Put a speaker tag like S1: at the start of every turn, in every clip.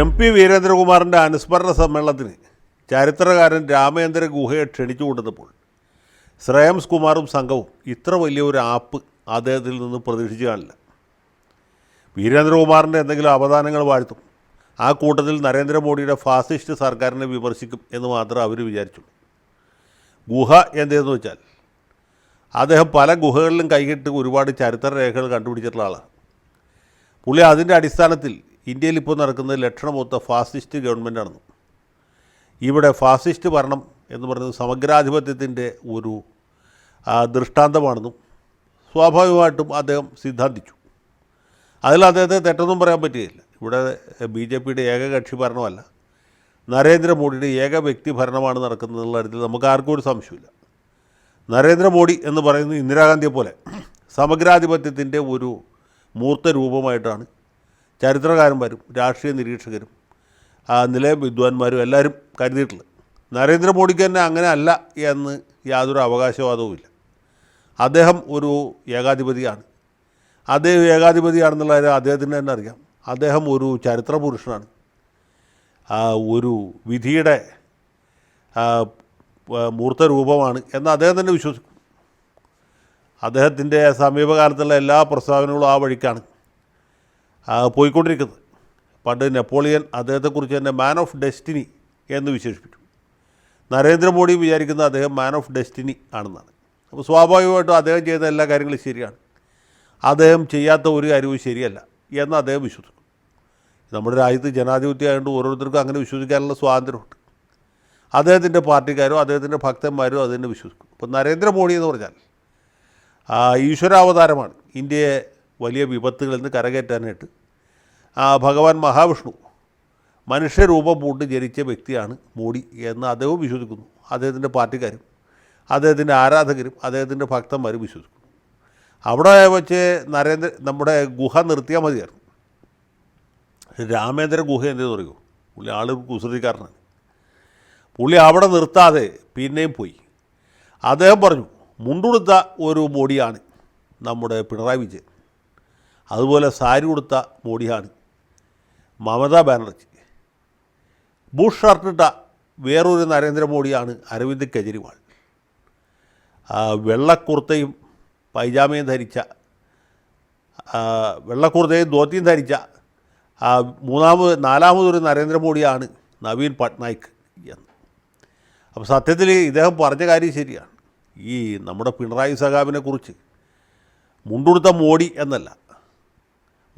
S1: M P വീരേന്ദ്രകുമാറിന്റെ അനുസ്മരണ സമ്മേളനത്തിന് ചരിത്രകാരൻ രാമേന്ദ്ര ഗുഹയെ ക്ഷണിച്ചു കൊടുത്തപ്പോൾ ശ്രേയംസ് കുമാറും സംഘവും ഇത്ര വലിയ ഒരു ആപ്പ് അദ്ദേഹത്തിൽ നിന്ന് പ്രതീക്ഷിച്ചു കാണില്ല. വീരേന്ദ്രകുമാറിന്റെ എന്തെങ്കിലും അവദാനങ്ങൾ വാഴ്ത്തും ആ കൂട്ടത്തിൽ നരേന്ദ്രമോദിയുടെ ഫാസിസ്റ്റ് സർക്കാരിനെ വിമർശിക്കും എന്ന് മാത്രമേ അവർ വിചാരിച്ചുള്ളൂ. ഗുഹ എന്തെന്ന് വെച്ചാൽ അദ്ദേഹം പല ഗുഹകളിലും കൈകെട്ട് ഒരുപാട് ചരിത്ര രേഖകൾ കണ്ടുപിടിച്ചിട്ടുള്ള ആളാണ്. പുള്ളി അതിന്റെ അടിസ്ഥാനത്തിൽ ഇന്ത്യയിൽ ഇപ്പോൾ നടക്കുന്നത് ലക്ഷണമൊത്ത ഫാസിസ്റ്റ് ഗവൺമെന്റാണെന്ന്. ഇവിടെ ഫാസിസ്റ്റ് ഭരണം എന്ന് പറയുന്നത് സമഗ്രാധിപത്യത്തിന്റെ ഒരു ദൃഷ്ടാന്തമാണെന്നും സ്വാഭാവികമായിട്ടും അദ്ദേഹം സിദ്ധാന്തിച്ചു. അതിൽ അദ്ദേഹത്തെ തെറ്റൊന്നും പറയാൻ പറ്റുകയില്ല. ഇവിടെ ബി ജെ പിയുടെ ഏകകക്ഷി ഭരണമല്ല. നരേന്ദ്രമോദിയുടെ ഏക വ്യക്തി ഭരണമാണ് നടക്കുന്നതെന്നുള്ള കാര്യത്തിൽ നമുക്ക് ആർക്കും ഒരു സംശയമില്ല നരേന്ദ്രമോദി എന്ന് പറയുന്നത് ഇന്ദിരാഗാന്ധിയെ പോലെ സമഗ്രാധിപത്യത്തിന്റെ ഒരു മൂർത്ത രൂപമായിട്ടാണ് ചരിത്രകാരന്മാരും രാഷ്ട്രീയ നിരീക്ഷകരും നിലയം വിദ്വാൻമാരും എല്ലാവരും കരുതിയിട്ടുള്ളത്. നരേന്ദ്രമോദിക്ക് തന്നെ അങ്ങനെ അല്ല എന്ന് യാതൊരു അവകാശവാദവുമില്ല അദ്ദേഹം ഒരു ഏകാധിപതിയാണ്. അദ്ദേഹം ഏകാധിപതിയാണെന്നുള്ള കാര്യം അദ്ദേഹത്തിന് തന്നെ അറിയാം. അദ്ദേഹം ഒരു ചരിത്ര പുരുഷനാണ് ഒരു വിധിയുടെ മൂർത്ത രൂപമാണ് എന്ന് അദ്ദേഹം തന്നെ വിശ്വസിക്കും. അദ്ദേഹത്തിന്റെ സമീപകാലത്തുള്ള എല്ലാ പ്രസ്താവനകളും ആ വഴിക്കാണ്. പോയിക്കൊണ്ടിരിക്കുന്നത്. പണ്ട് നെപ്പോളിയൻ അദ്ദേഹത്തെക്കുറിച്ച് തന്നെ മാൻ ഓഫ് ഡെസ്റ്റിനി എന്ന് വിശേഷിപ്പിച്ചു. നരേന്ദ്രമോദി വിചാരിക്കുന്ന അദ്ദേഹം മാൻ ഓഫ് ഡെസ്റ്റിനി ആണെന്നാണ്. അപ്പോൾ സ്വാഭാവികമായിട്ടും അദ്ദേഹം ചെയ്ത എല്ലാ കാര്യങ്ങളും ശരിയാണ്. അദ്ദേഹം ചെയ്യാത്ത ഒരു കാര്യവും ശരിയല്ല എന്ന് അദ്ദേഹം വിശ്വസിക്കും നമ്മുടെ രാജ്യത്ത് ജനാധിപത്യമായതുകൊണ്ട് ഓരോരുത്തർക്കും അങ്ങനെ വിശ്വസിക്കാനുള്ള സ്വാതന്ത്ര്യമുണ്ട്. അദ്ദേഹത്തിന്റെ പാർട്ടിക്കാരും അദ്ദേഹത്തിന്റെ ഭക്തന്മാരും അതിനെ വിശ്വസിക്കും. ഇപ്പോൾ നരേന്ദ്രമോദി എന്ന് പറഞ്ഞാൽ ഈശ്വരാവതാരമാണ്. ഇന്ത്യയെ വലിയ വിപത്തുകളിൽ നിന്ന് കരകയറ്റാനായിട്ട്. ആ, ഭഗവാൻ മഹാവിഷ്ണു മനുഷ്യരൂപം പൂണ്ട് ജനിച്ച വ്യക്തിയാണ് മോഡി എന്ന് അദ്ദേഹവും വിശ്വസിക്കുന്നു. അദ്ദേഹത്തിന്റെ പാർട്ടിക്കാരും അദ്ദേഹത്തിന്റെ ആരാധകരും അദ്ദേഹത്തിന്റെ ഭക്തന്മാരും വിശ്വസിക്കുന്നു. അവിടെ വെച്ച് നരേന്ദ്ര നമ്മുടെ ഗുഹ നിർത്തിയാൽ മതിയായിരുന്നു. രാമേന്ദ്ര ഗുഹ എന്തെന്ന് പറയുമോ പുള്ളി ആൾ കുസൃതിക്കാരനാണ്. പുള്ളി അവിടെ നിർത്താതെ പിന്നെയും പോയി. അദ്ദേഹം പറഞ്ഞു മുണ്ടുടുത്ത ഒരു മോഡിയാണ് നമ്മുടെ പിണറായി വിജയൻ. അതുപോലെ സാരി കൊടുത്ത മോഡിയാണ് മമതാ ബാനർജി. ബുഷ് ഷർട്ടിട്ട വേറൊരു നരേന്ദ്രമോദിയാണ് അരവിന്ദ് കെജ്രിവാൾ. വെള്ളക്കുർത്തയും പൈജാമയും ധരിച്ച വെള്ളക്കുർത്തയും ധോത്തിയും ധരിച്ച മൂന്നാമത് നാലാമതൊരു നരേന്ദ്രമോദിയാണ് നവീൻ പട്നായിക് എന്ന്. അപ്പോൾ സത്യത്തിൽ ഇദ്ദേഹം പറഞ്ഞ കാര്യം ശരിയാണ്. ഈ നമ്മുടെ പിണറായി സഖാവിനെ കുറിച്ച് മുണ്ടുടുത്ത മോഡി എന്നല്ല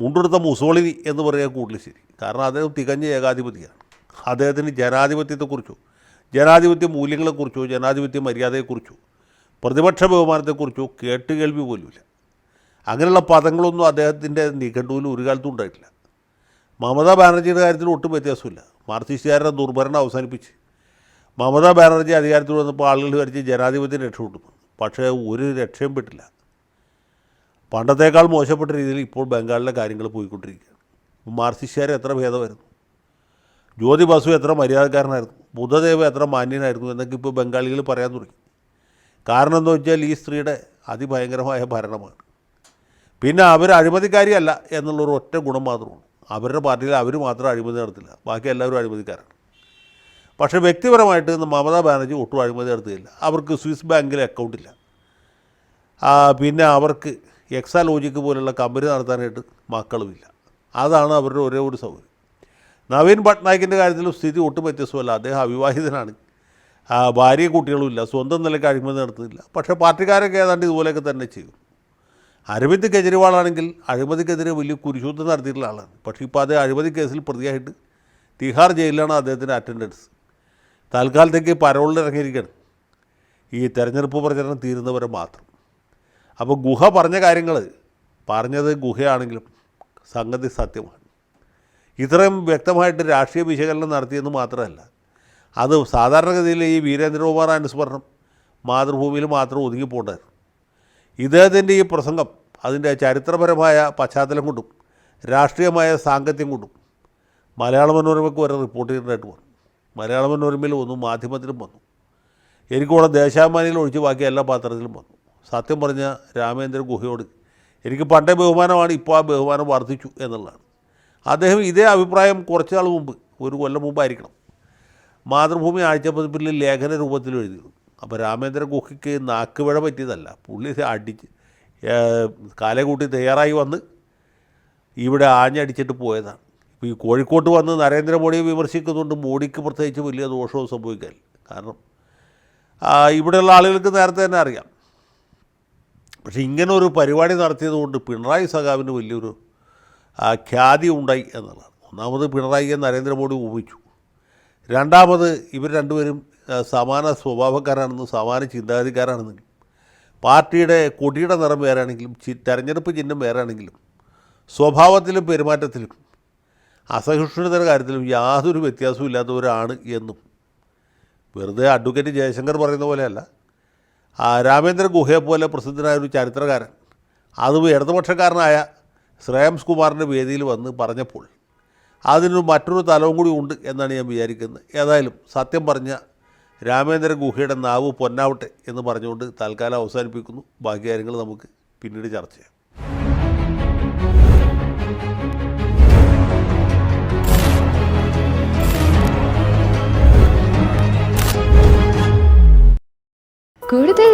S1: മുണ്ടെടുത്ത മുസോളിനി എന്ന് പറയാൻ കൂടുതൽ ശരി. കാരണം അദ്ദേഹം തികഞ്ഞ ഏകാധിപതിയാണ്. അദ്ദേഹത്തിന് ജനാധിപത്യത്തെക്കുറിച്ചോ ജനാധിപത്യ മൂല്യങ്ങളെക്കുറിച്ചോ ജനാധിപത്യ മര്യാദയെക്കുറിച്ചോ പ്രതിപക്ഷ ബഹുമാനത്തെക്കുറിച്ചോ കേട്ടുകേൾവി പോലുമില്ല. അങ്ങനെയുള്ള പദങ്ങളൊന്നും അദ്ദേഹത്തിന്റെ നിഘണ്ടുവിൽ ഒരു കാലത്തും ഉണ്ടായിട്ടില്ല. മമതാ ബാനർജിയുടെ കാര്യത്തിൽ ഒട്ടും വ്യത്യാസമില്ല. മാർക്സിസ്റ്റുകാരുടെ ദുർഭരണം അവസാനിപ്പിച്ച് മമതാ ബാനർജി അധികാരത്തിൽ വന്നപ്പോൾ ആളുകൾ വരച്ച് ജനാധിപത്യം രക്ഷപ്പെട്ടു. പക്ഷേ ഒരു രക്ഷയും പെട്ടില്ല. പണ്ടത്തേക്കാൾ മോശപ്പെട്ട രീതിയിൽ ഇപ്പോൾ ബംഗാളിലെ കാര്യങ്ങൾ പോയിക്കൊണ്ടിരിക്കുകയാണ് മാർസിഷ്യാർ എത്ര ഭേദമായിരുന്നു? ജ്യോതി ബസു എത്ര മര്യാദക്കാരനായിരുന്നു? ബുദ്ധദേവ് എത്ര മാന്യനായിരുന്നു എന്നൊക്കെ ഇപ്പോൾ ബംഗാളികൾ പറയാൻ തുടങ്ങി. കാരണം എന്താ വെച്ചാൽ ഈ സ്ത്രീയുടെ അതിഭയങ്കരമായ ഭരണമാണ്. പിന്നെ അവർ അഴിമതിക്കാരിയല്ല എന്നുള്ളൊരു ഒറ്റ ഗുണം മാത്രമാണ് അവരുടെ പാർട്ടിയിൽ അവർ മാത്രം അഴിമതി നടത്തില്ല. ബാക്കി എല്ലാവരും അഴിമതിക്കാരാണ്. പക്ഷേ വ്യക്തിപരമായിട്ട് മമതാ ബാനർജി ഒട്ടും അഴിമതി നടത്തുകയില്ല അവർക്ക് സ്വിസ് ബാങ്കിൽ അക്കൗണ്ടില്ല. പിന്നെ അവർക്ക് എക്സാലോജിക്ക് പോലുള്ള കമ്പനി നടത്താനായിട്ട് മക്കളുമില്ല. അതാണ് അവരുടെ ഒരേ ഒരു സൗകര്യം. നവീൻ പട്നായിക്കിന്റെ കാര്യത്തിലും സ്ഥിതി ഒട്ടും വ്യത്യസ്തമല്ല. അദ്ദേഹം അവിവാഹിതനാണ്. ഭാര്യ ഭാര്യയും കുട്ടികളും സ്വന്തം നിലയ്ക്ക് അഴിമതി നടത്തുന്നില്ല. പക്ഷേ പാർട്ടിക്കാരൊക്കെ ഏതാണ്ട് ഇതുപോലെയൊക്കെ തന്നെ ചെയ്യും അരവിന്ദ് കെജ്രിവാളാണെങ്കിൽ അഴിമതിക്കെതിരെ വലിയ കുരിശുദ്ധം നടത്തിയിട്ടുള്ള ആളാണ്. പക്ഷേ ഇപ്പോൾ അതേ അഴിമതി കേസിൽ പ്രതിയായിട്ട് തിഹാർ ജയിലിലാണ് അദ്ദേഹത്തിന്റെ അറ്റൻഡൻസ് തൽക്കാലത്തേക്ക് പരോളിൽ ഇറങ്ങിയിരിക്കുകയാണ്. ഈ തെരഞ്ഞെടുപ്പ് പ്രചരണം തീരുന്നവരെ മാത്രം. അപ്പോൾ ഗുഹ പറഞ്ഞ കാര്യങ്ങൾ പറഞ്ഞത് ഗുഹയാണെങ്കിലും സംഗതി സത്യമാണ്. ഇത്രയും വ്യക്തമായിട്ട് രാഷ്ട്രീയ വിശകലനം നടത്തിയെന്ന് മാത്രമല്ല അത് സാധാരണഗതിയിൽ ഈ വീരേന്ദ്രകുമാർ അനുസ്മരണം മാതൃഭൂമിയിൽ മാത്രം ഒതുങ്ങിപ്പോണ്ടായിരുന്നു ഇദ്ദേഹത്തിന്റെ ഈ പ്രസംഗം അതിന്റെ ചരിത്രപരമായ പശ്ചാത്തലം കൊണ്ടും രാഷ്ട്രീയമായ സാങ്കത്യം കൊണ്ടും മലയാള മനോരമയ്ക്ക് വരെ റിപ്പോർട്ട് ചെയ്തിട്ടായിട്ട് വന്നു. മലയാള മനോരമയിൽ വന്നു മാധ്യമത്തിലും വന്നു. എനിക്കിവിടെ ദേശാഭിമാനിയിൽ ഒഴിച്ച് ബാക്കി എല്ലാ പാത്രത്തിലും വന്നു. സത്യം പറഞ്ഞ രാമേന്ദ്ര ഗുഹയോട് എനിക്ക് പണ്ടേ ബഹുമാനമാണ് ഇപ്പോൾ ആ ബഹുമാനം വർദ്ധിച്ചു എന്നുള്ളതാണ്. അദ്ദേഹം ഇതേ അഭിപ്രായം കുറച്ച് നാൾ മുമ്പ് ഒരു കൊല്ലം മുമ്പായിരിക്കണം മാതൃഭൂമി ആഴ്ചപ്പതിപ്പിൽ ലേഖന രൂപത്തിൽ എഴുതിയിരുന്നു അപ്പോൾ രാമേന്ദ്ര ഗുഹയ്ക്ക് നാക്കുപിഴ പറ്റിയതല്ല. പുള്ളി അടിച്ച് കാലകൂട്ടി തയ്യാറായി വന്ന് ഇവിടെ ആഞ്ഞടിച്ചിട്ട് പോയതാണ്. ഇപ്പോൾ ഈ കോഴിക്കോട്ട് വന്ന് നരേന്ദ്രമോദിയെ വിമർശിക്കുന്നുണ്ട് മോഡിക്ക് പ്രത്യേകിച്ച് വലിയ ദോഷവും സംഭവിക്കാൻ കാരണം ഇവിടെയുള്ള ആളുകൾക്ക് നേരത്തെ തന്നെ അറിയാം. പക്ഷേ ഇങ്ങനെ ഒരു പരിപാടി നടത്തിയത് കൊണ്ട് പിണറായി സഖാവിന് വലിയൊരു ഖ്യാതി ഉണ്ടായി എന്നുള്ളതാണ്. ഒന്നാമത് പിണറായിയെ നരേന്ദ്രമോദി ഉപയോഗിച്ചു രണ്ടാമത് ഇവർ രണ്ടുപേരും സമാന സ്വഭാവക്കാരാണെന്നും സമാന ചിന്താഗതിക്കാരാണെന്നും പാർട്ടിയുടെ കൊടിയുടെ നിറം വേറാണെങ്കിലും ചി തെരഞ്ഞെടുപ്പ് ചിഹ്നം വേറാണെങ്കിലും സ്വഭാവത്തിലും പെരുമാറ്റത്തിലും അസഹിഷ്ണുതയുടെ കാര്യത്തിലും യാതൊരു വ്യത്യാസവും ഇല്ലാത്തവരാണ് എന്നും. വെറുതെ അഡ്വക്കേറ്റ് ജയശങ്കർ പറയുന്ന പോലെയല്ല. രാമേന്ദ്ര ഗുഹയെ പോലെ പ്രസിദ്ധനായ ഒരു ചരിത്രകാരൻ. അതും ഇടതുപക്ഷക്കാരനായ ശ്രേയംസ് കുമാറിന്റെ വേദിയിൽ വന്ന് പറഞ്ഞപ്പോൾ അതിന് മറ്റൊരു തലവും കൂടി ഉണ്ട് എന്നാണ് ഞാൻ വിചാരിക്കുന്നത്. ഏതായാലും സത്യം പറഞ്ഞ രാമേന്ദ്ര ഗുഹയുടെ നാവ് പൊന്നാവട്ടെ എന്ന് പറഞ്ഞുകൊണ്ട് തൽക്കാലം അവസാനിപ്പിക്കുന്നു. ബാക്കി കാര്യങ്ങൾ നമുക്ക് പിന്നീട് ചർച്ച ചെയ്യാം.